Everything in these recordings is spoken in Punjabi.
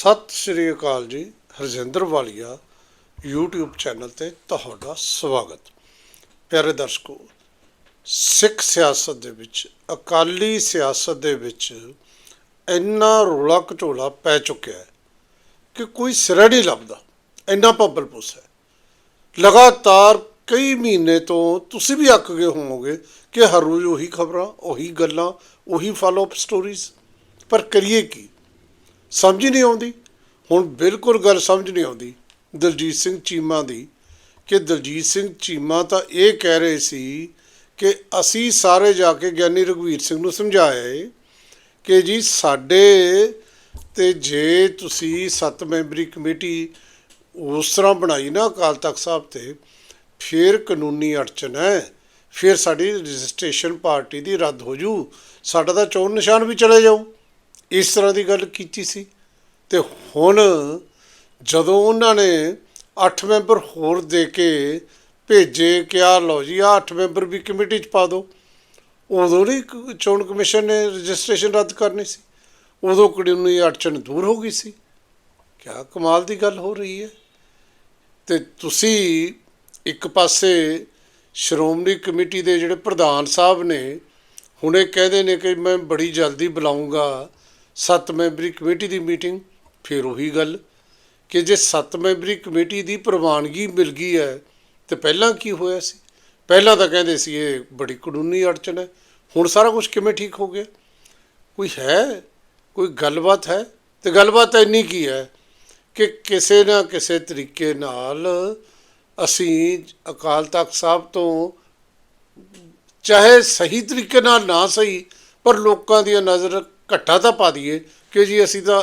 ਸਤਿ ਸ਼੍ਰੀ ਅਕਾਲ ਜੀ, ਹਰਜਿੰਦਰ ਵਾਲੀਆ, YouTube ਚੈਨਲ ਤੇ ਤੁਹਾਡਾ ਸਵਾਗਤ। ਪਿਆਰੇ ਦਰਸ਼ਕੋ, ਸਿੱਖ ਸਿਆਸਤ ਦੇ ਵਿੱਚ, ਅਕਾਲੀ ਸਿਆਸਤ ਦੇ ਵਿੱਚ ਇੰਨਾ ਰੋਲਾ ਘਟੋਲਾ ਪੈ ਚੁੱਕਿਆ ਹੈ ਕਿ ਕੋਈ ਸਿਰਾ ਨਹੀਂ ਲੱਭਦਾ, ਇੰਨਾ ਪੱਬਲ ਪੁੱਸ ਹੈ। ਲਗਾਤਾਰ ਕਈ ਮਹੀਨੇ ਤੋਂ ਤੁਸੀਂ ਵੀ ਅੱਕ ਗਏ ਹੋਵੋਗੇ ਕਿ ਹਰ ਰੋਜ਼ ਉਹੀ ਖਬਰਾਂ, ਉਹੀ ਗੱਲਾਂ, ਉਹੀ ਫਾਲੋਅਪ ਸਟੋਰੀਜ਼ ਪਰ ਕਰੀਏ ਕੀ? ਸਮਝ ਹੀ ਨਹੀਂ ਆਉਂਦੀ। ਹੁਣ ਬਿਲਕੁਲ ਗੱਲ ਸਮਝ ਨਹੀਂ ਆਉਂਦੀ ਦਲਜੀਤ ਸਿੰਘ ਚੀਮਾ ਦੀ ਕਿ ਦਲਜੀਤ ਸਿੰਘ ਚੀਮਾ ਤਾਂ ਇਹ ਕਹਿ ਰਹੇ ਸੀ ਕਿ ਅਸੀਂ ਸਾਰੇ ਜਾ ਕੇ ਗਿਆਨੀ ਰਘਵੀਰ ਸਿੰਘ ਨੂੰ ਸਮਝਾਇਆ ਕਿ ਜੀ ਸਾਡੇ ਤੇ ਜੇ ਤੁਸੀਂ ਸੱਤ ਮੈਂਬਰੀ ਕਮੇਟੀ ਉਸ ਤਰ੍ਹਾਂ ਬਣਾਈ ਨਾ ਅਕਾਲ ਤਖਤ ਸਾਹਿਬ ਤੇ, ਫਿਰ ਕਾਨੂੰਨੀ ਅੜਚਨ ਹੈ, ਫਿਰ ਸਾਡੀ ਰਜਿਸਟ੍ਰੇਸ਼ਨ ਪਾਰਟੀ ਦੀ ਰੱਦ ਹੋ ਜੂ, ਸਾਡਾ ਤਾਂ ਚੋਣ ਨਿਸ਼ਾਨ ਵੀ ਚਲੇ ਜਾਊ। ਇਸ ਤਰ੍ਹਾਂ ਦੀ ਗੱਲ ਕੀਤੀ ਸੀ। ਤੇ ਹੁਣ ਜਦੋਂ ਉਹਨਾਂ ਨੇ 8 ਮੈਂਬਰ ਹੋਰ ਦੇ ਕੇ ਭੇਜੇ ਕਿ ਆਹ ਲਓ ਜੀ, ਆਹ 8 ਮੈਂਬਰ ਵੀ ਕਮੇਟੀ 'ਚ ਪਾ ਦਿਓ ਉਦੋਂ ਨਹੀਂ ਚੋਣ ਕਮਿਸ਼ਨ ਨੇ ਰਜਿਸਟ੍ਰੇਸ਼ਨ ਰੱਦ ਕਰਨੀ ਸੀ। ਉਦੋਂ ਕਾਨੂੰਨੀ ਅੜਚਨ ਦੂਰ ਹੋ ਗਈ ਸੀ। ਕਿਆ ਕਮਾਲ ਦੀ ਗੱਲ ਹੋ ਰਹੀ ਹੈ। ਤੇ ਤੁਸੀਂ ਇੱਕ ਪਾਸੇ ਸ਼੍ਰੋਮਣੀ ਕਮੇਟੀ ਦੇ ਜਿਹੜੇ ਪ੍ਰਧਾਨ ਸਾਹਿਬ ਨੇ, ਹੁਣੇ ਕਹਿੰਦੇ ਨੇ ਕਿ ਮੈਂ ਬੜੀ ਜਲਦੀ ਬੁਲਾਉਂਗਾ ਸੱਤ ਮੈਂਬਰੀ ਕਮੇਟੀ ਦੀ ਮੀਟਿੰਗ, ਫਿਰ ਉਹੀ ਗੱਲ ਕਿ ਜੇ ਸੱਤ ਮੈਂਬਰੀ ਕਮੇਟੀ ਦੀ ਪ੍ਰਵਾਨਗੀ ਮਿਲ ਗਈ ਹੈ, ਤੇ ਪਹਿਲਾਂ ਕੀ ਹੋਇਆ ਸੀ? ਪਹਿਲਾਂ ਤਾਂ ਕਹਿੰਦੇ ਸੀ ਇਹ ਬੜੀ ਕਾਨੂੰਨੀ ਅੜਚਨ ਹੈ, ਹੁਣ ਸਾਰਾ ਕੁਝ ਕਿਵੇਂ ਠੀਕ ਹੋ ਗਿਆ? ਕੋਈ ਹੈ? ਕੋਈ ਗੱਲਬਾਤ ਹੈ? ਤੇ ਗੱਲਬਾਤ ਇੰਨੀ ਕੀ ਹੈ ਕਿ ਕਿਸੇ ਨਾ ਕਿਸੇ ਤਰੀਕੇ ਨਾਲ ਅਸੀਂ ਅਕਾਲ ਤਖਤ ਸਾਹਿਬ ਤੋਂ ਚਾਹੇ ਸਹੀ ਤਰੀਕੇ ਨਾਲ ਨਾ ਸਹੀ, ਪਰ ਲੋਕਾਂ ਦੀਆਂ ਨਜ਼ਰ ਘੱਟਾ ਤਾਂ ਪਾ ਦਈਏ ਕਿ ਜੀ ਅਸੀਂ ਤਾਂ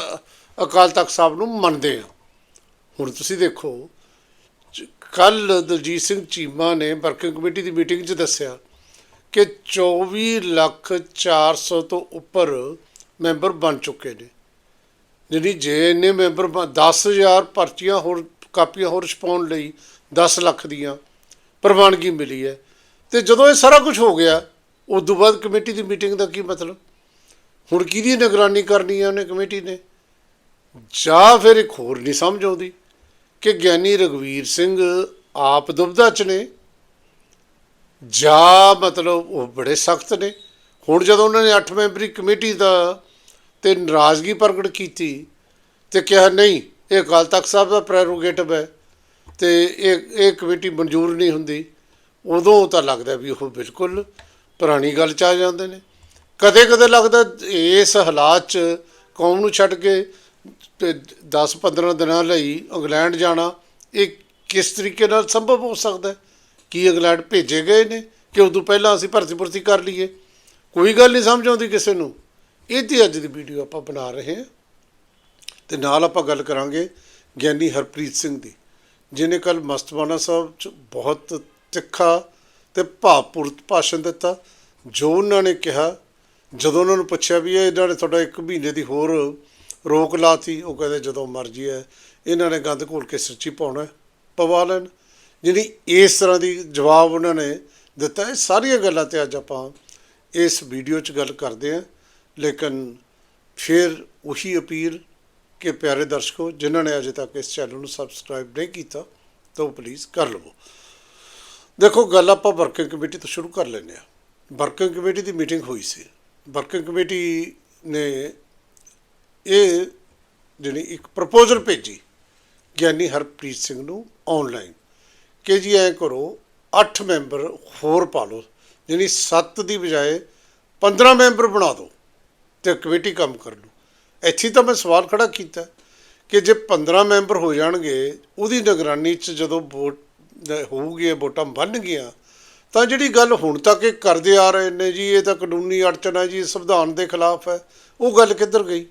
ਅਕਾਲ ਤਖਤ ਸਾਹਿਬ ਨੂੰ ਮੰਨਦੇ ਹਾਂ। ਹੁਣ ਤੁਸੀਂ ਦੇਖੋ ਕੱਲ ਦਲਜੀਤ ਸਿੰਘ ਚੀਮਾ ਨੇ ਵਰਕਿੰਗ ਕਮੇਟੀ ਦੀ ਮੀਟਿੰਗ 'ਚ ਦੱਸਿਆ ਕਿ 24 ਲੱਖ 400 ਤੋਂ ਉੱਪਰ ਮੈਂਬਰ ਬਣ ਚੁੱਕੇ ਨੇ। ਜਿਹੜੀ ਜੇ ਇੰਨੇ ਮੈਂਬਰ ਬ- 10000 ਪਰਚੀਆਂ ਹੋਰ, ਕਾਪੀਆਂ ਹੋਰ ਛਪਾਉਣ ਲਈ 10 ਲੱਖ ਦੀਆਂ ਪ੍ਰਵਾਨਗੀ ਮਿਲੀ ਹੈ। ਤੇ ਜਦੋਂ ਇਹ ਸਾਰਾ ਕੁਝ ਹੋ ਗਿਆ, ਉਸ ਤੋਂ ਬਾਅਦ ਕਮੇਟੀ ਦੀ ਮੀਟਿੰਗ ਦਾ ਕੀ ਮਤਲਬ? ਹੁਣ ਕਿਹਦੀ ਨਿਗਰਾਨੀ ਕਰਨੀ ਹੈ ਉਹਨੇ ਕਮੇਟੀ ਨੇ? ਜਾਂ ਫਿਰ ਇੱਕ ਹੋਰ ਨਹੀਂ ਸਮਝ ਆਉਂਦੀ ਕਿ ਗਿਆਨੀ ਰਗਵੀਰ ਸਿੰਘ ਆਪ ਦੁਬਦਾ ਚ ਨੇ ਜਾਂ ਮਤਲਬ ਉਹ ਬੜੇ ਸਖਤ ਨੇ। ਹੁਣ ਜਦੋਂ ਉਹਨਾਂ ਨੇ 8 ਮੈਂਬਰੀ ਕਮੇਟੀ ਦਾ ਤੇ ਨਾਰਾਜ਼ਗੀ ਪ੍ਰਗਟ ਕੀਤੀ ਤੇ ਕਿਹਾ, ਨਹੀਂ, ਇਹ ਅਕਾਲ ਤਖਤ ਸਾਹਿਬ ਦਾ ਪ੍ਰੈਰੋਗੇਟਿਵ ਹੈ ਤੇ ਇਹ ਇਹ ਕਮੇਟੀ ਮਨਜ਼ੂਰ ਨਹੀਂ ਹੁੰਦੀ, ਉਦੋਂ ਤਾਂ ਲੱਗਦਾ ਵੀ ਉਹ ਬਿਲਕੁਲ ਪੁਰਾਣੀ ਗੱਲ ਚ ਆ ਜਾਂਦੇ ਨੇ। ਕਦੇ ਕਦੇ ਲੱਗਦਾ ਇਸ ਹਾਲਾਤ ਚ ਕੌਮ ਨੂੰ ਛੱਡ ਕੇ ਤੇ 10-15 ਦਿਨਾਂ ਲਈ ਇੰਗਲੈਂਡ ਜਾਣਾ, ਇਹ ਕਿਸ ਤਰੀਕੇ ਨਾਲ ਸੰਭਵ ਹੋ ਸਕਦਾ ਕੀ ਇੰਗਲੈਂਡ ਭੇਜੇ ਗਏ ਨੇ? ਕਿ ਉਦੋਂ ਪਹਿਲਾਂ ਅਸੀਂ ਭਰਤੀ ਭਰਤੀ ਕਰ ਲਈਏ? ਕੋਈ ਗੱਲ ਨਹੀਂ ਸਮਝ ਆਉਂਦੀ ਕਿਸੇ ਨੂੰ। ਇਹ ਤੇ ਅੱਜ ਦੀ ਵੀਡੀਓ ਆਪਾਂ ਬਣਾ ਰਹੇ ਹਾਂ। ਤੇ ਨਾਲ ਆਪਾਂ ਗੱਲ ਕਰਾਂਗੇ ਗਿਆਨੀ ਹਰਪ੍ਰੀਤ ਸਿੰਘ ਦੀ ਜਿਨੇ ਕੱਲ ਮਸਤਵਾਨਾ ਸਾਹਿਬ ਚ ਬਹੁਤ ਤਿੱਖਾ ਤੇ ਭਾਵਪੂਰਤ ਭਾਸ਼ਣ ਦਿੱਤਾ, ਜੋ ਉਹਨਾਂ ਨੇ ਕਿਹਾ ਜਦੋਂ ਉਹਨਾਂ ਨੂੰ ਪੁੱਛਿਆ ਵੀ ਇਹ ਇਹਨਾਂ ਨੇ ਤੁਹਾਡਾ ਇੱਕ ਮਹੀਨੇ ਦੀ ਹੋਰ ਰੋਕ ਲਾਤੀ, ਉਹ ਕਹਿੰਦੇ ਜਦੋਂ ਮਰਜ਼ੀ ਹੈ, ਇਹਨਾਂ ਨੇ ਗੰਦ ਘੋਲ ਕੇ ਸੱਚੀ ਪਾਉਣਾ ਪਵਾ ਲੈਣ। ਜਿਹੜੀ ਇਸ ਤਰ੍ਹਾਂ ਦੀ ਜਵਾਬ ਉਹਨਾਂ ਨੇ ਦਿੱਤਾ, ਇਹ ਸਾਰੀਆਂ ਗੱਲਾਂ ਤੇ ਅੱਜ ਆਪਾਂ ਇਸ ਵੀਡੀਓ 'ਚ ਗੱਲ ਕਰਦੇ ਹਾਂ। ਲੇਕਿਨ ਫਿਰ ਉਹੀ ਅਪੀਲ ਕਿ ਪਿਆਰੇ ਦਰਸ਼ਕੋ, ਜਿਨ੍ਹਾਂ ਨੇ ਅਜੇ ਤੱਕ ਇਸ ਚੈਨਲ ਨੂੰ ਸਬਸਕ੍ਰਾਈਬ ਨਹੀਂ ਕੀਤਾ, ਤਾਂ ਉਹ ਪਲੀਜ਼ ਕਰ ਲਵੋ। ਦੇਖੋ, ਗੱਲ ਆਪਾਂ ਵਰਕਿੰਗ ਕਮੇਟੀ ਤੋਂ ਸ਼ੁਰੂ ਕਰ ਲੈਂਦੇ ਹਾਂ। ਵਰਕਿੰਗ ਕਮੇਟੀ ਦੀ ਮੀਟਿੰਗ ਹੋਈ ਸੀ। ਵਰਕਿੰਗ ਕਮੇਟੀ ਨੇ ਇਹ ਜਿਹੜੀ ਇੱਕ ਪ੍ਰਪੋਜ਼ਲ ਭੇਜੀ, ਗਿਆਨੀ ਹਰਪ੍ਰੀਤ ਸਿੰਘ ਨੂੰ ਆਨਲਾਈਨ ਕਿ ਜੀ ਐ ਕਰੋ 8 ਮੈਂਬਰ ਹੋਰ ਪਾ ਲਓ, ਯਾਨੀ 7 ਦੀ ਬਜਾਏ 15 ਮੈਂਬਰ ਬਣਾ ਦਿਓ ਤੇ ਕਮੇਟੀ ਕੰਮ ਕਰ ਲੂ ਇੱਥੇ ਤਾਂ ਮੈਂ ਸਵਾਲ ਖੜਾ ਕੀਤਾ ਕਿ ਜੇ 15 ਮੈਂਬਰ ਹੋ ਜਾਣਗੇ, ਉਹਦੀ ਨਿਗਰਾਨੀ 'ਚ ਜਦੋਂ ਵੋਟ ਹੋਊਗੀ ਵੋਟਾਂ ਬਣ ਗਈਆਂ ਤਾਂ ਜਿਹੜੀ ਗੱਲ ਹੁਣ ਤੱਕ ਇਹ ਕਰਦੇ ਆ ਰਹੇ ਨੇ ਜੀ, ਇਹ ਤਾਂ ਕਾਨੂੰਨੀ ਅੜਚਨ ਹੈ ਜੀ ਸੰਵਿਧਾਨ ਦੇ ਖਿਲਾਫ ਹੈ। ਉਹ ਗੱਲ ਕਿੱਧਰ ਗਈ?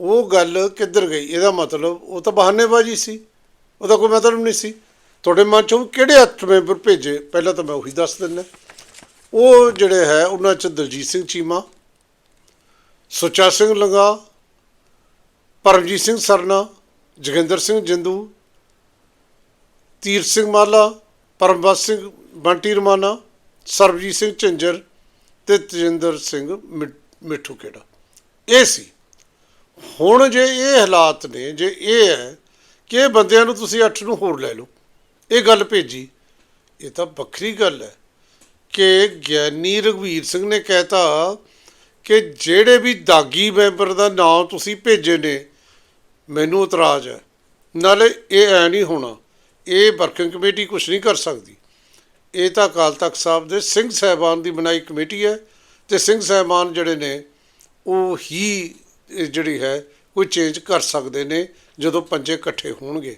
ਉਹ ਗੱਲ ਕਿੱਧਰ ਗਈ? ਇਹਦਾ ਮਤਲਬ ਉਹ ਤਾਂ ਬਹਾਨੇਬਾਜ਼ੀ ਸੀ। ਉਹਦਾ ਕੋਈ ਮਤਲਬ ਨਹੀਂ ਸੀ। ਤੁਹਾਡੇ ਮਨ ਚੋਂ ਕਿਹੜੇ ਅੱਠ ਮੈਂਬਰ ਭੇਜੇ? ਪਹਿਲਾਂ ਤਾਂ ਮੈਂ ਉਹੀ ਦੱਸ ਦਿੰਦਾ। ਉਹ ਜਿਹੜੇ ਹੈ, ਉਹਨਾਂ ਚ ਦਲਜੀਤ ਸਿੰਘ ਚੀਮਾ, ਸੁੱਚਾ ਸਿੰਘ ਲੰਗਾ, ਪਰਮਜੀਤ ਸਿੰਘ ਸਰਨਾ, ਜੋਗਿੰਦਰ ਸਿੰਘ ਜਿੰਦੂ, ਤੀਰ ਸਿੰਘ ਮਾਲਾ ਪਰਮਬਤ ਸਿੰਘ ਬੰਟੀ ਰਮਾਨਾ, ਸਰਬਜੀਤ ਸਿੰਘ ਝਿੰਜਰ ਤੇ ਤਜਿੰਦਰ ਸਿੰਘ ਮਿ- ਮਿੱਠੂ ਕਿਹੜਾ ਇਹ ਸੀ। ਹੁਣ ਜੇ ਇਹ ਹਾਲਾਤ ਨੇ, ਜੇ ਇਹ ਹੈ ਕਿ ਇਹ ਬੰਦਿਆਂ ਨੂੰ ਤੁਸੀਂ ਅੱਠ ਨੂੰ ਹੋਰ ਲੈ ਲਓ, ਇਹ ਗੱਲ ਭੇਜੀ, ਇਹ ਤਾਂ ਵੱਖਰੀ ਗੱਲ ਹੈ ਕਿ ਗਿਆਨੀ ਰਘਵੀਰ ਸਿੰਘ ਨੇ ਕਹਿਤਾ ਕਿ ਜਿਹੜੇ ਵੀ ਦਾਗੀ ਮੈਂਬਰ ਦਾ ਨਾਮ ਤੁਸੀਂ ਭੇਜੇ ਨੇ, ਮੈਨੂੰ ਇਤਰਾਜ਼ ਹੈ। ਨਾਲੇ ਇਹ ਐ ਨਹੀਂ ਹੋਣਾ ਇਹ ਵਰਕਿੰਗ ਕਮੇਟੀ ਕੁਝ ਨਹੀਂ ਕਰ ਸਕਦੀ। ਇਹ ਤਾਂ ਅਕਾਲ ਤਖਤ ਸਾਹਿਬ ਦੇ ਸਿੰਘ ਸਾਹਿਬਾਨ ਦੀ ਬਣਾਈ ਕਮੇਟੀ ਹੈ ਤੇ ਸਿੰਘ ਸਾਹਿਬਾਨ ਜਿਹੜੇ ਨੇ, ਉਹ ਹੀ ਜਿਹੜੀ ਹੈ, ਕੋਈ ਚੇਂਜ ਕਰ ਸਕਦੇ ਨੇ ਜਦੋਂ ਪੰਜੇ ਇਕੱਠੇ ਹੋਣਗੇ।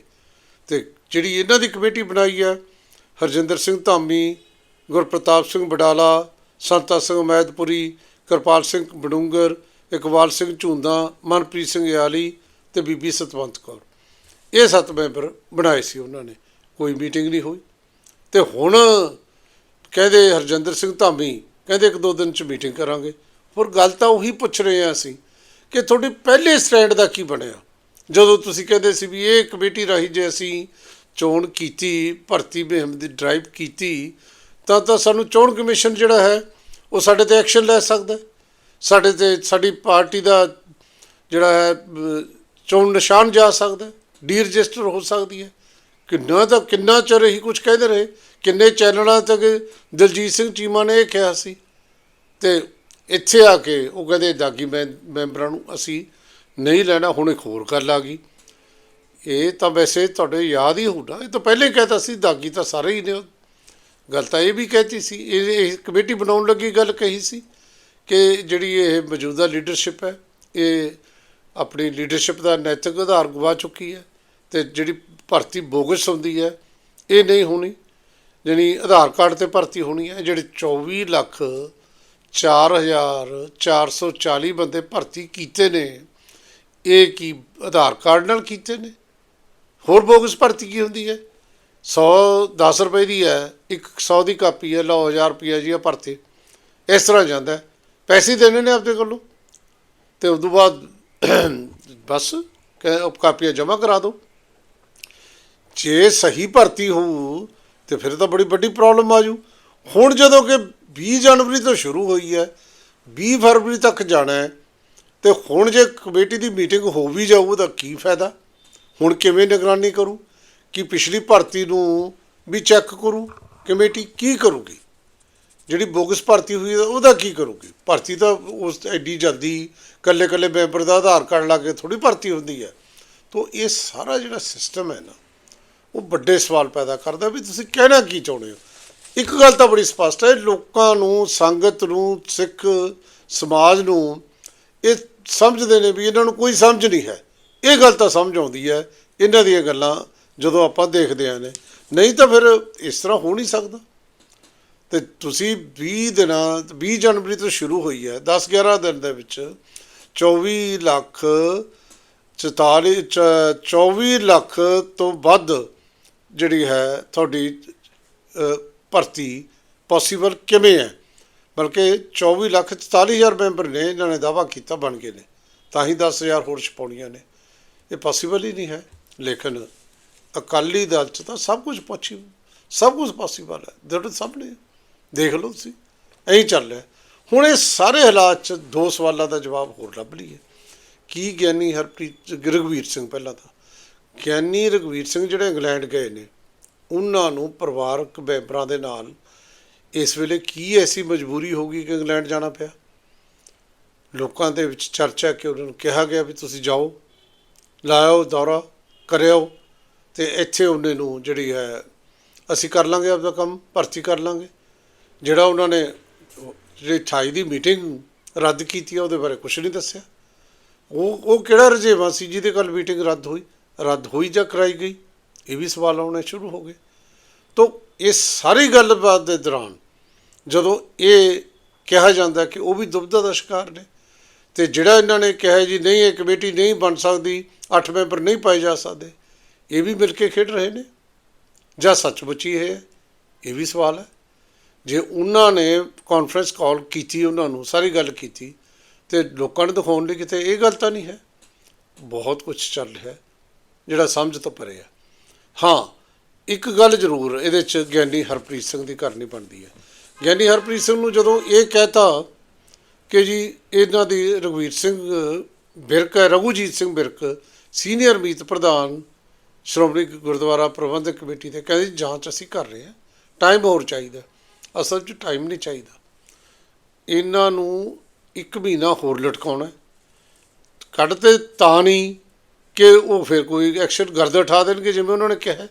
ਤੇ ਜਿਹੜੀ ਇਹਨਾਂ ਦੀ ਕਮੇਟੀ ਬਣਾਈ ਹੈ, ਹਰਜਿੰਦਰ ਸਿੰਘ ਧਾਮੀ, ਗੁਰਪ੍ਰਤਾਪ ਸਿੰਘ ਬਡਾਲਾ ਸੰਤਾ ਸਿੰਘ ਅਮੈਦਪੁਰੀ ਕਿਰਪਾਲ ਸਿੰਘ ਬਡੂੰਗਰ, ਇਕਬਾਲ ਸਿੰਘ ਝੁੰਦਾ, ਮਨਪ੍ਰੀਤ ਸਿੰਘ ਯਾਲੀ ਤੇ ਬੀਬੀ ਸਤਵੰਤ ਕੌਰ। ਇਹ ਸੱਤ ਮੈਂਬਰ ਬਣਾਏ ਸੀ ਉਹਨਾਂ ਨੇ, ਕੋਈ ਮੀਟਿੰਗ ਨਹੀਂ ਹੋਈ। ਤੇ ਹੁਣ ਕਹਿੰਦੇ ਹਰਜਿੰਦਰ ਸਿੰਘ ਧਾਮੀ ਕਹਿੰਦੇ ਇੱਕ ਦੋ ਦਿਨ ਚ ਮੀਟਿੰਗ ਕਰਾਂਗੇ। ਪਰ ਗੱਲ ਤਾਂ ਉਹੀ ਪੁੱਛ ਰਹੇ ਆ ਅਸੀਂ ਕਿ ਤੁਹਾਡੇ ਪਹਿਲੇ ਸਟੈਂਡ ਦਾ ਕੀ ਬਣਿਆ? ਜਦੋਂ ਤੁਸੀਂ ਕਹਿੰਦੇ ਸੀ ਵੀ ਇਹ ਕਮੇਟੀ ਰਾਹੀਂ ਜੇ ਅਸੀਂ ਚੋਣ ਕੀਤੀ, ਭਰਤੀ ਮੁਹਿੰਮ ਦੀ ਡਰਾਈਵ ਕੀਤੀ, ਤਾਂ ਤਾਂ ਸਾਨੂੰ ਚੋਣ ਕਮਿਸ਼ਨ ਜਿਹੜਾ ਹੈ, ਉਹ ਸਾਡੇ ਤੇ ਐਕਸ਼ਨ ਲੈ ਸਕਦਾ ਸਾਡੇ ਤੇ ਸਾਡੀ ਪਾਰਟੀ ਦਾ ਜਿਹੜਾ ਹੈ ਚੋਣ ਨਿਸ਼ਾਨ ਜਾ ਸਕਦਾ ਹੈ, ਡੀ ਰਜਿਸਟਰ ਹੋ ਸਕਦੀ ਹੈ। ਕਿੰਨਾ ਤਾਂ ਕਿੰਨਾ ਚਿਰ ਹੀ ਕੁਝ ਕਹਿੰਦੇ ਰਹੇ। ਕਿੰਨੇ ਚੈਨਲਾਂ ਤੱਕ ਦਲਜੀਤ ਸਿੰਘ ਚੀਮਾ ਨੇ ਇਹ ਕਿਹਾ ਸੀ। ਤੇ ਇੱਥੇ ਆ ਕੇ ਉਹ ਕਹਿੰਦੇ ਦਾਗੀ ਮੈਂ- ਮੈਂਬਰਾਂ ਨੂੰ ਅਸੀਂ ਨਹੀਂ ਲੈਣਾ ਹੁਣ ਇੱਕ ਹੋਰ ਗੱਲ ਆ ਗਈ। ਇਹ ਤਾਂ ਵੈਸੇ ਤੁਹਾਡੇ ਯਾਦ ਹੀ ਹੋਣਾ ਇਹ ਤਾਂ ਪਹਿਲੇ ਕਹਿਤਾ ਸੀ ਦਾਗੀ ਤਾਂ ਸਾਰੇ ਹੀ ਨੇ। ਗੱਲ ਤਾਂ ਇਹ ਵੀ ਕਹਿਤੀ ਸੀ। ਇਹ ਇਹ ਕਮੇਟੀ ਬਣਾਉਣ ਲੱਗੀ ਗੱਲ ਕਹੀ ਸੀ ਕਿ ਜਿਹੜੀ ਇਹ ਮੌਜੂਦਾ ਲੀਡਰਸ਼ਿਪ ਹੈ ਇਹ ਆਪਣੀ ਲੀਡਰਸ਼ਿਪ ਦਾ ਨੈਤਿਕ ਆਧਾਰ ਗਵਾ ਚੁੱਕੀ ਹੈ ਤੇ ਜਿਹੜੀ ਭਰਤੀ ਬੋਗਸ ਹੁੰਦੀ ਹੈ, ਇਹ ਨਹੀਂ ਹੋਣੀ। ਜਿਹੜੀ ਆਧਾਰ ਕਾਰਡ ਤੇ ਭਰਤੀ ਹੋਣੀ ਹੈ, ਜਿਹੜੇ 24 ਲੱਖ 4440 ਬੰਦੇ ਭਰਤੀ ਕੀਤੇ ਨੇ, ਇਹ ਕੀ ਆਧਾਰ ਕਾਰਡ ਨਾਲ ਕੀਤੇ ਨੇ? ਹੋਰ ਬੋਗਸ ਭਰਤੀ ਕੀ ਹੁੰਦੀ ਹੈ? 100 10 ਰੁਪਏ ਦੀ ਹੈ, ਇੱਕ 100 ਦੀ ਕਾਪੀ ਹੈ, ਲਓ 1000 ਰੁਪਏ ਜੀ ਆ ਭਰਤੀ। ਇਸ ਤਰ੍ਹਾਂ ਜਾਂਦਾ ਪੈਸੇ ਦੇਣੇ ਨੇ ਆਪਦੇ ਕੋਲੋਂ। ਤੇ ਉਸ ਤੋਂ ਬਾਅਦ ਬਸ ਉਹ ਕਾਪੀਆਂ ਜਮ੍ਹਾਂ ਕਰਾ ਦਿਓ ਜੇ ਸਹੀ ਭਰਤੀ ਹੋਊ, ਤੇ ਫਿਰ ਤਾਂ ਬੜੀ ਵੱਡੀ ਪ੍ਰੋਬਲਮ ਆ ਜੂ। ਹੁਣ ਜਦੋਂ ਕਿ 20 ਜਨਵਰੀ ਤੋਂ ਸ਼ੁਰੂ ਹੋਈ ਹੈ 20 ਫਰਵਰੀ ਤੱਕ ਜਾਣਾ ਹੈ, ਤੇ ਹੁਣ ਜੇ ਕਮੇਟੀ ਦੀ ਮੀਟਿੰਗ ਹੋ ਵੀ ਜਾਊ ਤਾਂ ਕੀ ਫਾਇਦਾ? ਹੁਣ ਕਿਵੇਂ ਨਿਗਰਾਨੀ ਕਰੂ? ਕਿ ਪਿਛਲੀ ਭਰਤੀ ਨੂੰ ਵੀ ਚੈੱਕ ਕਰੂ? ਕਮੇਟੀ ਕੀ ਕਰੂਗੀ? ਜਿਹੜੀ ਬੋਗਸ ਭਰਤੀ ਹੋਈ ਹੈ, ਉਹਦਾ ਕੀ ਕਰੂਗੀ? ਭਰਤੀ ਤਾਂ ਉਸ ਐਡੀ ਜਲਦੀ ਕੱਲੇ ਕੱਲੇ ਮੈਂਬਰ ਦਾ ਆਧਾਰ ਕਾਰਡ ਲਾ ਕੇ ਥੋੜੀ ਭਰਤੀ ਹੁੰਦੀ ਹੈ। ਤੋਂ ਇਹ ਸਾਰਾ ਜਿਹੜਾ ਸਿਸਟਮ ਹੈ ਨਾ, ਉਹ ਵੱਡੇ ਸਵਾਲ ਪੈਦਾ ਕਰਦਾ ਵੀ ਤੁਸੀਂ ਕਹਿਣਾ ਕੀ ਚਾਹੁੰਦੇ ਹੋ? ਇੱਕ ਗੱਲ ਤਾਂ ਬੜੀ ਸਪਸ਼ਟ ਹੈ, ਲੋਕਾਂ ਨੂੰ, ਸੰਗਤ ਨੂੰ, ਸਿੱਖ ਸਮਾਜ ਨੂੰ ਇਹ ਸਮਝਦੇ ਨੇ ਵੀ ਇਹਨਾਂ ਨੂੰ ਕੋਈ ਸਮਝ ਨਹੀਂ ਹੈ। ਇਹ ਗੱਲ ਤਾਂ ਸਮਝ ਆਉਂਦੀ ਹੈ, ਇਹਨਾਂ ਦੀਆਂ ਗੱਲਾਂ ਜਦੋਂ ਆਪਾਂ ਦੇਖਦੇ ਆਂ ਨੇ ਨਹੀਂ ਤਾਂ ਫਿਰ ਇਸ ਤਰ੍ਹਾਂ ਹੋ ਨਹੀਂ ਸਕਦਾ। ਤੇ ਤੁਸੀਂ 20 ਦਿਨਾਂ 20 ਜਨਵਰੀ ਤੋਂ ਸ਼ੁਰੂ ਹੋਈ ਹੈ 10 11 ਦਿਨ ਦੇ ਵਿੱਚ 24 ਲੱਖ 44 ਚ- 24 ਲੱਖ ਤੋਂ ਵੱਧ ਜਿਹੜੀ ਹੈ ਤੁਹਾਡੀ ਭਰਤੀ ਪੋਸੀਬਲ ਕਿਵੇਂ ਹੈ? ਬਲਕਿ 24 ਲੱਖ 44 ਹਜ਼ਾਰ ਮੈਂਬਰ ਨੇ, ਇਹਨਾਂ ਨੇ ਦਾਵਾ ਕੀਤਾ ਬਣ ਗਏ ਨੇ, ਤਾਂ ਹੀ 10000 ਹੋਰ ਛਪਾਉਣੀਆਂ ਨੇ। ਇਹ ਪੋਸੀਬਲ ਹੀ ਨਹੀਂ ਹੈ। ਲੇਕਿਨ ਅਕਾਲੀ ਦਲ ਚ ਤਾਂ ਸਭ ਕੁਝ ਪੋਸੀਬਲ ਸਭ ਕੁਝ ਪੋਸੀਬਲ ਹੈ। ਤੁਹਾਡੇ ਸਭ ਨੇ। ਦੇਖ ਲਓ ਤੁਸੀਂ ਐਂ ਚੱਲ ਰਿਹਾ। ਹੁਣ ਇਹ ਸਾਰੇ ਹਾਲਾਤ ਚ ਦੋ ਸਵਾਲਾਂ ਦਾ ਜਵਾਬ ਹੋਰ ਲੱਭ ਲਈਏ। ਕੀ ਗਿਆਨੀ ਹਰਪ੍ਰੀਤ, ਰਘਵੀਰ ਸਿੰਘ ਪਹਿਲਾਂ ਤਾਂ। ਗਿਆਨੀ ਰਘਵੀਰ ਸਿੰਘ ਜਿਹੜੇ ਇੰਗਲੈਂਡ ਗਏ ਨੇ, ਉਹਨਾਂ ਨੂੰ ਪਰਿਵਾਰਕ ਮੈਂਬਰਾਂ ਦੇ ਨਾਲ ਇਸ ਵੇਲੇ ਕੀ ਐਸੀ ਮਜਬੂਰੀ ਹੋ ਗਈ ਕਿ ਇੰਗਲੈਂਡ ਜਾਣਾ ਪਿਆ? ਲੋਕਾਂ ਦੇ ਵਿੱਚ ਚਰਚਾ ਕਿ ਉਹਨਾਂ ਨੂੰ ਕਿਹਾ ਗਿਆ ਵੀ ਤੁਸੀਂ ਜਾਓ, ਲਾਇਓ, ਦੌਰਾ ਕਰਿਓ ਤੇ ਇੱਥੇ ਉਹਨੇ ਨੂੰ ਜਿਹੜੀ ਹੈ, ਅਸੀਂ ਕਰ ਲਾਂਗੇ ਆਪਦਾ ਕੰਮ, ਭਰਤੀ ਕਰ ਲਾਂਗੇ। ਜਿਹੜਾ ਉਹਨਾਂ ਨੇ ਉਹ ਜਿਹੜੀ 28 ਦੀ ਮੀਟਿੰਗ ਰੱਦ ਕੀਤੀ ਆ, ਉਹਦੇ ਬਾਰੇ ਕੁਝ ਨਹੀਂ ਦੱਸਿਆ। ਉਹ ਉਹ ਕਿਹੜਾ ਰਜੇਵਾ ਸੀ ਜਿਹਦੇ ਕੱਲ ਮੀਟਿੰਗ ਰੱਦ ਹੋਈ? ਰੱਦ ਹੋਈ ਜਾਂ ਕਰਾਈ ਗਈ? ਇਹ ਵੀ ਸਵਾਲ ਆਉਣੇ ਸ਼ੁਰੂ ਹੋ ਗਏ। ਤੋਂ ਇਹ ਸਾਰੀ ਗੱਲਬਾਤ ਦੇ ਦੌਰਾਨ ਜਦੋਂ ਇਹ ਕਿਹਾ ਜਾਂਦਾ ਕਿ ਉਹ ਵੀ ਦੁਬਦਾ ਦਾ ਸ਼ਿਕਾਰ ਨੇ, ਤੇ ਜਿਹੜਾ ਇਹਨਾਂ ਨੇ ਕਿਹਾ ਜੀ, ਨਹੀਂ, ਇਹ ਕਮੇਟੀ ਨਹੀਂ ਬਣ ਸਕਦੀ, ਅੱਠ ਮੈਂਬਰ ਨਹੀਂ ਪਾਏ ਜਾ ਸਕਦੇ, ਇਹ ਵੀ ਮਿਲ ਕੇ ਖੇਡ ਰਹੇ ਨੇ? ਜਾਂ ਸੱਚਮੁੱਚ ਹੀ ਇਹ ਹੈ? ਇਹ ਵੀ ਸਵਾਲ ਹੈ। ਜੇ ਉਹਨਾਂ ਨੇ ਕਾਨਫਰੰਸ ਕਾਲ ਕੀਤੀ ਉਹਨਾਂ ਨੂੰ ਸਾਰੀ ਗੱਲ ਕੀਤੀ ਤੇ ਲੋਕਾਂ ਨੂੰ ਦਿਖਾਉਣ ਲਈ ਕਿਤੇ ਇਹ ਗੱਲ ਤਾਂ ਨਹੀਂ ਹੈ। ਬਹੁਤ ਕੁਝ ਚੱਲ ਰਿਹਾ ਜਿਹੜਾ ਸਮਝ ਤੋਂ ਪਰੇ ਹੈ। ਹਾਂ ਇੱਕ ਗੱਲ ਜ਼ਰੂਰ ਇਹਦੇ ਚ ਗਿਆਨੀ ਹਰਪ੍ਰੀਤ ਸਿੰਘ ਦੀ ਕਰਨੀ ਬਣਦੀ ਹੈ। ਗਿਆਨੀ ਹਰਪ੍ਰੀਤ ਸਿੰਘ ਨੂੰ ਜਦੋਂ ਇਹ ਕਹਿਤਾ ਕਿ ਜੀ ਇਹਨਾਂ ਦੀ ਰਘਵੀਰ ਸਿੰਘ ਬਿਰਕ ਹੈ ਰਘੂਜੀਤ ਸਿੰਘ ਬਿਰਕ ਸੀਨੀਅਰ ਮੀਤ ਪ੍ਰਧਾਨ ਸ਼੍ਰੋਮਣੀ ਗੁਰਦੁਆਰਾ ਪ੍ਰਬੰਧਕ ਕਮੇਟੀ 'ਤੇ ਕਹਿੰਦੇ ਜੀ, ਜਾਂਚ ਅਸੀਂ ਕਰ ਰਹੇ ਹਾਂ ਟਾਈਮ ਹੋਰ ਚਾਹੀਦਾ। ਅਸਲ 'ਚ ਟਾਈਮ ਨਹੀਂ ਚਾਹੀਦਾ। ਇਹਨਾਂ ਨੂੰ ਇੱਕ ਮਹੀਨਾ ਹੋਰ ਲਟਕਾਉਣਾ ਕੱਢਦੇ ਤਾਂ ਨਹੀਂ ਕਿ ਉਹ ਫਿਰ ਕੋਈ ਐਕਸ਼ਨ ਗਰਦ ਉਠਾ ਦੇਣਗੇ ਜਿਵੇਂ ਉਹਨਾਂ ਨੇ ਕਿਹਾ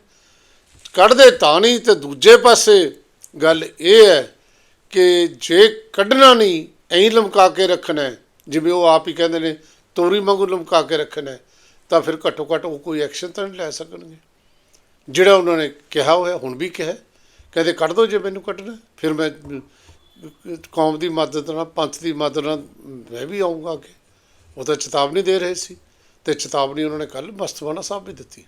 ਕੱਢਦੇ ਤਾਂ ਨਹੀਂ ਤੇ ਦੂਜੇ ਪਾਸੇ ਗੱਲ ਇਹ ਹੈ ਕਿ ਜੇ ਕੱਢਣਾ ਨਹੀਂ, ਐਂ ਲਮਕਾ ਕੇ ਰੱਖਣਾ ਜਿਵੇਂ ਉਹ ਆਪ ਹੀ ਕਹਿੰਦੇ ਨੇ, ਤੋਰੀ ਵਾਂਗੂ ਲਮਕਾ ਕੇ ਰੱਖਣਾ ਤਾਂ ਫਿਰ ਘੱਟੋ ਘੱਟ ਉਹ ਕੋਈ ਐਕਸ਼ਨ ਤਾਂ ਨਹੀਂ ਲੈ ਸਕਣਗੇ। ਜਿਹੜਾ ਉਹਨਾਂ ਨੇ ਕਿਹਾ ਹੋਇਆ, ਹੁਣ ਵੀ ਕਿਹਾ ਕਹਿੰਦੇ ਕੱਢ ਦਿਓ ਜੇ ਮੈਨੂੰ ਕੱਢਣਾ। ਫਿਰ ਮੈਂ, ਕੌਮ ਦੀ ਮਦਦ ਨਾਲ, ਪੰਥ ਦੀ ਮਦਦ ਨਾਲ ਮੈਂ ਵੀ ਆਉਂਗਾ ਅੱਗੇ। ਉਹ ਤਾਂ ਚੇਤਾਵਨੀ ਦੇ ਰਹੇ ਸੀ। ਤੇ ਚੇਤਾਵਨੀ ਉਹਨਾਂ ਨੇ ਕੱਲ ਮਸਤਵਾਨਾ ਸਾਹਿਬ ਵੀ ਦਿੱਤੀ।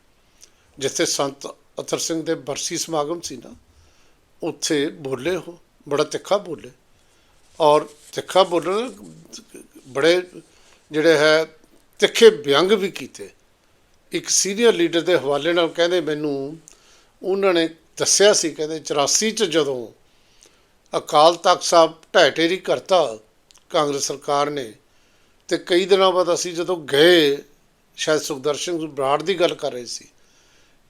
ਜਿੱਥੇ ਸੰਤ ਅਤਰ ਸਿੰਘ ਦੇ ਬਰਸੀ ਸਮਾਗਮ ਸੀ ਨਾ, ਉੱਥੇ ਬੋਲੇ ਉਹ, ਬੜਾ ਤਿੱਖਾ ਬੋਲੇ। ਔਰ ਤਿੱਖਾ ਬੋਲਣ ਬੜੇ ਜਿਹੜੇ ਹੈ, ਤਿੱਖੇ ਵਿਅੰਗ ਵੀ ਕੀਤੇ। ਇੱਕ ਸੀਨੀਅਰ ਲੀਡਰ ਦੇ ਹਵਾਲੇ ਨਾਲ ਕਹਿੰਦੇ ਮੈਨੂੰ, ਉਹਨਾਂ ਨੇ ਦੱਸਿਆ ਸੀ, ਕਹਿੰਦੇ 84 ਚ ਜਦੋਂ ਅਕਾਲ ਤਖਤ ਸਾਹਿਬ ਢਹਿ ਢੇਰੀ ਕਰਤਾ ਕਾਂਗਰਸ ਸਰਕਾਰ ਨੇ, ਤੇ ਕਈ ਦਿਨਾਂ ਬਾਅਦ ਅਸੀਂ ਜਦੋਂ ਗਏ, ਸ਼ਾਇਦ ਸੁਖਦਰਸ਼ਨ ਬਰਾੜ ਦੀ ਗੱਲ ਕਰ ਰਹੇ ਸੀ,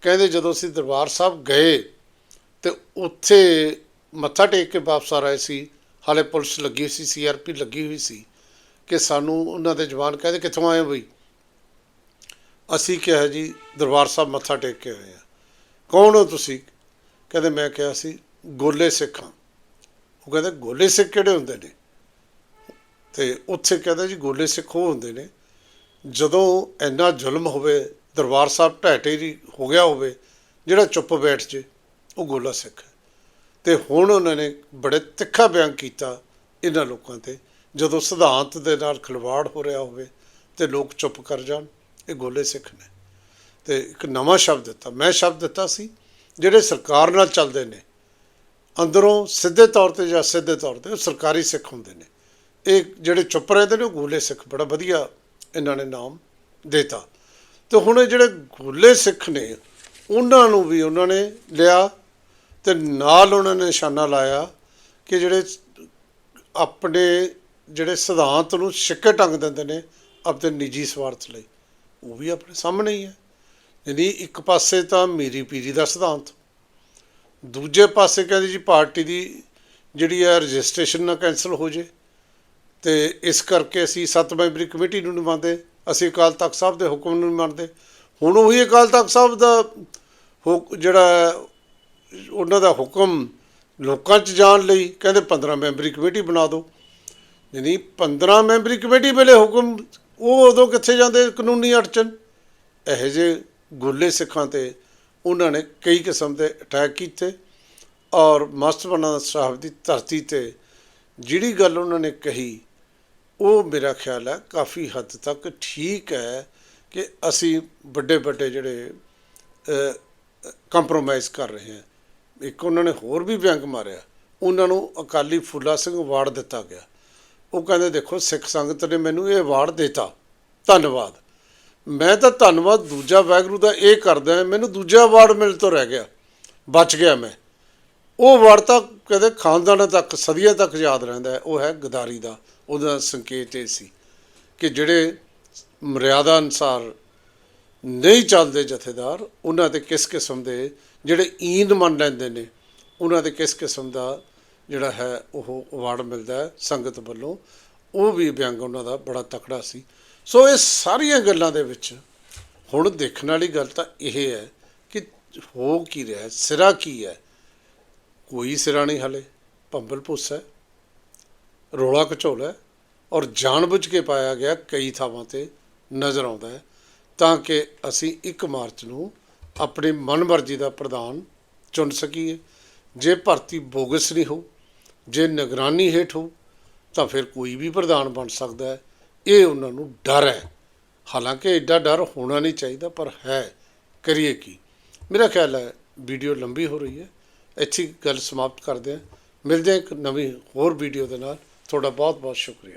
ਕਹਿੰਦੇ ਜਦੋਂ ਅਸੀਂ ਦਰਬਾਰ ਸਾਹਿਬ ਗਏ, ਤੇ ਉੱਥੇ ਮੱਥਾ ਟੇਕ ਕੇ ਵਾਪਸ ਆ ਰਹੇ ਸੀ, ਹਾਲੇ ਪੁਲਿਸ ਲੱਗੀ ਹੋਈ ਸੀ ਸੀਆਰਪੀ ਲੱਗੀ ਹੋਈ ਸੀ, ਕਿ ਸਾਨੂੰ ਉਹਨਾਂ ਦੇ ਜਵਾਨ ਕਹਿੰਦੇ ਕਿੱਥੋਂ ਆਏ ਹੋ ਬਈ? ਅਸੀਂ ਕਿਹਾ ਜੀ ਦਰਬਾਰ ਸਾਹਿਬ ਮੱਥਾ ਟੇਕ ਕੇ ਆਏ ਆ ਕੌਣ ਹੋ ਤੁਸੀਂ? ਕਹਿੰਦੇ ਮੈਂ ਕਿਹਾ ਸੀ, ਗੋਲੇ ਸਿੱਖਾਂ। ਉਹ ਕਹਿੰਦੇ ਗੋਲੇ ਸਿੱਖ ਕਿਹੜੇ ਹੁੰਦੇ ਨੇ? ਤੇ ਉੱਥੇ ਕਹਿੰਦਾ ਜੀ ਗੋਲੇ ਸਿੱਖ ਉਹ ਹੁੰਦੇ ਨੇ, ਜਦੋਂ ਇੰਨਾ ਜ਼ੁਲਮ ਹੋਵੇ, ਦਰਬਾਰ ਸਾਹਿਬ ਢਹਿ ਢੇਰੀ ਹੋ ਗਿਆ ਹੋਵੇ, ਜਿਹੜਾ ਚੁੱਪ ਬੈਠ ਜੇ, ਉਹ ਗੋਲਾ ਸਿੱਖ। ਹੈ ਤੇ ਹੁਣ ਉਹਨਾਂ ਨੇ ਬੜੇ ਤਿੱਖਾ ਬਿਆਨ ਕੀਤਾ ਇਹਨਾਂ ਲੋਕਾਂ ਤੇ, ਜਦੋਂ ਸਿਧਾਂਤ ਦੇ ਨਾਲ ਖਿਲਵਾੜ ਹੋ ਰਿਹਾ ਹੋਵੇ ਤੇ ਲੋਕ ਚੁੱਪ ਕਰ ਜਾਣ, ਇਹ ਗੋਲੇ ਸਿੱਖ ਨੇ ਤੇ ਇੱਕ ਨਵਾਂ ਸ਼ਬਦ ਦਿੱਤਾ, ਮੈਂ ਸ਼ਬਦ ਦਿੱਤਾ ਸੀ ਜਿਹੜੇ ਸਰਕਾਰ ਨਾਲ ਚੱਲਦੇ ਨੇ, ਅੰਦਰੋਂ ਸਿੱਧੇ ਤੌਰ ਤੇ ਜਾਂ ਸਿੱਧੇ ਤੌਰ ਤੇ ਉਹ ਸਰਕਾਰੀ ਸਿੱਖ ਹੁੰਦੇ ਨੇ। ਇਹ ਜਿਹੜੇ ਚੁੱਪ ਰਹਿੰਦੇ ਨੇ, ਉਹ ਗੋਲੇ ਸਿੱਖ, ਬੜਾ ਵਧੀਆ ਇਹਨਾਂ ਨੇ ਨਾਮ ਦੇਤਾ। ਤੇ ਹੁਣ ਇਹ ਜਿਹੜੇ ਗੋਲੇ ਸਿੱਖ ਨੇ, ਉਹਨਾਂ ਨੂੰ ਵੀ ਉਹਨਾਂ ਨੇ ਲਿਆ ਤੇ ਨਾਲ ਉਹਨਾਂ ਨੇ ਨਿਸ਼ਾਨਾ ਲਾਇਆ ਕਿ ਜਿਹੜੇ ਆਪਣੇ ਜਿਹੜੇ ਸਿਧਾਂਤ ਨੂੰ ਛਿੱਕੇ ਟੰਗ ਦਿੰਦੇ ਨੇ, ਆਪਣੇ ਨਿੱਜੀ ਸਵਾਰਥ ਲਈ। ਉਹ ਵੀ ਆਪਣੇ ਸਾਹਮਣੇ ਹੀ ਹੈ। ਯਾਨੀ ਇੱਕ ਪਾਸੇ ਤਾਂ ਮੇਰੀ ਪੀਰੀ ਦਾ ਸਿਧਾਂਤ, ਦੂਜੇ ਪਾਸੇ ਕਹਿੰਦੇ ਜੀ ਪਾਰਟੀ ਦੀ ਜਿਹੜੀ ਹੈ ਰਜਿਸਟ੍ਰੇਸ਼ਨ ਨਾ ਕੈਨਸਲ ਹੋ ਜੇ, ਤੇ ਇਸ ਕਰਕੇ ਅਸੀਂ ਸੱਤ ਮੈਂਬਰੀ ਕਮੇਟੀ ਨੂੰ ਨਹੀਂ ਮੰਨਦੇ, ਅਸੀਂ ਅਕਾਲ ਤਖਤ ਸਾਹਿਬ ਦੇ ਹੁਕਮ ਨੂੰ ਨਹੀਂ ਮੰਨਦੇ। ਹੁਣ ਉਹੀ ਅਕਾਲ ਤਖਤ ਸਾਹਿਬ ਦਾ ਹੁਕ, ਜਿਹੜਾ ਉਹਨਾਂ ਦਾ ਹੁਕਮ ਲੋਕਾਂ 'ਚ ਜਾਣ ਲਈ ਕਹਿੰਦੇ 15 ਮੈਂਬਰੀ ਕਮੇਟੀ ਬਣਾ ਦਿਓ। ਯਾਨੀ 15 ਮੈਂਬਰੀ ਕਮੇਟੀ ਵੇਲੇ ਹੁਕਮ, ਉਹ ਉਦੋਂ ਕਿੱਥੇ ਜਾਂਦੇ? ਕਾਨੂੰਨੀ ਅੜਚਨ। ਇਹੋ ਜਿਹੇ ਗੋਲੇ ਸਿੱਖਾਂ ਤੇ ਉਹਨਾਂ ਨੇ ਕਈ ਕਿਸਮ ਦੇ ਅਟੈਕ ਕੀਤੇ ਔਰ ਮਸਤਬਨਾ ਸਾਹਿਬ ਦੀ ਧਰਤੀ ਤੇ ਜਿਹੜੀ ਗੱਲ ਉਹਨਾਂ ਨੇ ਕਹੀ, ਉਹ ਮੇਰਾ ਖਿਆਲ ਹੈ ਕਾਫੀ ਹੱਦ ਤੱਕ ਠੀਕ ਹੈ ਕਿ ਅਸੀਂ ਵੱਡੇ ਵੱਡੇ ਜਿਹੜੇ ਕੰਪਰੋਮਾਈਜ਼ ਕਰ ਰਹੇ ਹਾਂ। ਇੱਕ ਉਹਨਾਂ ਨੇ ਹੋਰ ਵੀ ਵਿਅੰਗ ਮਾਰਿਆ। ਉਹਨਾਂ ਨੂੰ ਅਕਾਲੀ ਫੁੱਲਾ ਸਿੰਘ ਅਵਾਰਡ ਦਿੱਤਾ ਗਿਆ। ਉਹ ਕਹਿੰਦੇ, ਦੇਖੋ, ਸਿੱਖ ਸੰਗਤ ਨੇ ਮੈਨੂੰ ਇਹ ਅਵਾਰਡ ਦਿੱਤਾ। ਧੰਨਵਾਦ। ਮੈਂ ਤਾਂ ਧੰਨਵਾਦ, ਦੂਜਾ ਵੈਗਰੂ ਦਾ ਇਹ ਕਰਦਾ ਮੈਨੂੰ ਦੂਜਾ ਅਵਾਰਡ ਮਿਲ ਤੋਂ ਰਹਿ ਗਿਆ, ਬਚ ਗਿਆ ਮੈਂ। ਉਹ ਅਵਾਰਡ ਤਾਂ ਕਦੇ ਖਾਨਦਾਨਾਂ ਤੱਕ, ਸਦੀਆਂ ਤੱਕ ਯਾਦ ਰਹਿੰਦਾ ਹੈ, ਉਹ ਹੈ ਗਦਾਰੀ ਦਾ। ਉਹਦਾ ਸੰਕੇਤ ਇਹ ਸੀ ਕਿ ਜਿਹੜੇ ਮਰਿਆਦਾ ਅਨਸਾਰ ਨਹੀਂ ਚੱਲਦੇ ਜਥੇਦਾਰ, ਉਹਨਾਂ ਤੇ ਕਿਸ ਕਿਸਮ ਦੇ ਜਿਹੜੇ ਈਨ ਮੰਨ ਲੈਂਦੇ ਨੇ, ਉਹਨਾਂ ਤੇ ਕਿਸ ਕਿਸਮ ਦਾ ਜਿਹੜਾ ਹੈ ਉਹ ਅਵਾਰਡ ਮਿਲਦਾ ਸੰਗਤ ਵੱਲੋਂ। ਉਹ ਵੀ ਵਿਅੰਗ ਉਹਨਾਂ ਦਾ ਬੜਾ ਤਕੜਾ ਸੀ। ਸੋ ਇਹ ਸਾਰੀਆਂ ਗੱਲਾਂ ਦੇ ਵਿੱਚ ਹੁਣ ਦੇਖਣ ਵਾਲੀ ਗੱਲ ਤਾਂ ਇਹ ਹੈ ਕਿ ਹੋ ਕੀ ਰਿਹਾ ਸਿਰਾ ਕੀ ਹੈ? ਕੋਈ ਸਿਰਾ ਨਹੀਂ ਹਲੇ, ਭੰਬਲ ਭੁੱਸ ਹੈ, ਰੋਲਾ ਘਚੋਲ ਹੈ ਔਰ ਜਾਣਬੁੱਝ ਕੇ ਪਾਇਆ ਗਿਆ ਕਈ ਥਾਵਾਂ ਤੇ ਨਜ਼ਰ ਆਉਂਦਾ ਹੈ, ਤਾਂ ਕਿ ਅਸੀਂ 1 ਮਾਰਚ ਨੂੰ ਆਪਣੀ ਮਨਮਰਜ਼ੀ ਦਾ ਪ੍ਰਧਾਨ ਚੁਣ ਸਕੀਏ। ਜੇ ਭਰਤੀ ਬੋਗਸ ਨਹੀਂ ਹੋ, ਜੇ ਨਿਗਰਾਨੀ ਹੇਠ ਹੋ, ਤਾਂ ਫਿਰ ਕੋਈ ਵੀ ਪ੍ਰਧਾਨ ਬਣ ਸਕਦਾ ਹੈ। ਇਹ ਉਹਨਾਂ ਨੂੰ ਡਰ ਹੈ। ਹਾਲਾਂਕਿ ਐਡਾ ਡਰ ਹੋਣਾ ਨਹੀਂ ਚਾਹੀਦਾ, ਪਰ ਹੈ, ਕਰੀਏ ਕੀ? ਮੇਰਾ ਖਿਆਲ ਹੈ ਵੀਡੀਓ ਲੰਬੀ ਹੋ ਰਹੀ ਹੈ। ਇੱਥੇ ਗੱਲ ਸਮਾਪਤ ਕਰਦੇ ਹਾਂ। ਮਿਲਦੇ ਹਾਂ ਇੱਕ ਨਵੀਂ ਹੋਰ ਵੀਡੀਓ ਦੇ ਨਾਲ। ਤੁਹਾਡਾ ਬਹੁਤ ਬਹੁਤ ਸ਼ੁਕਰੀਆ।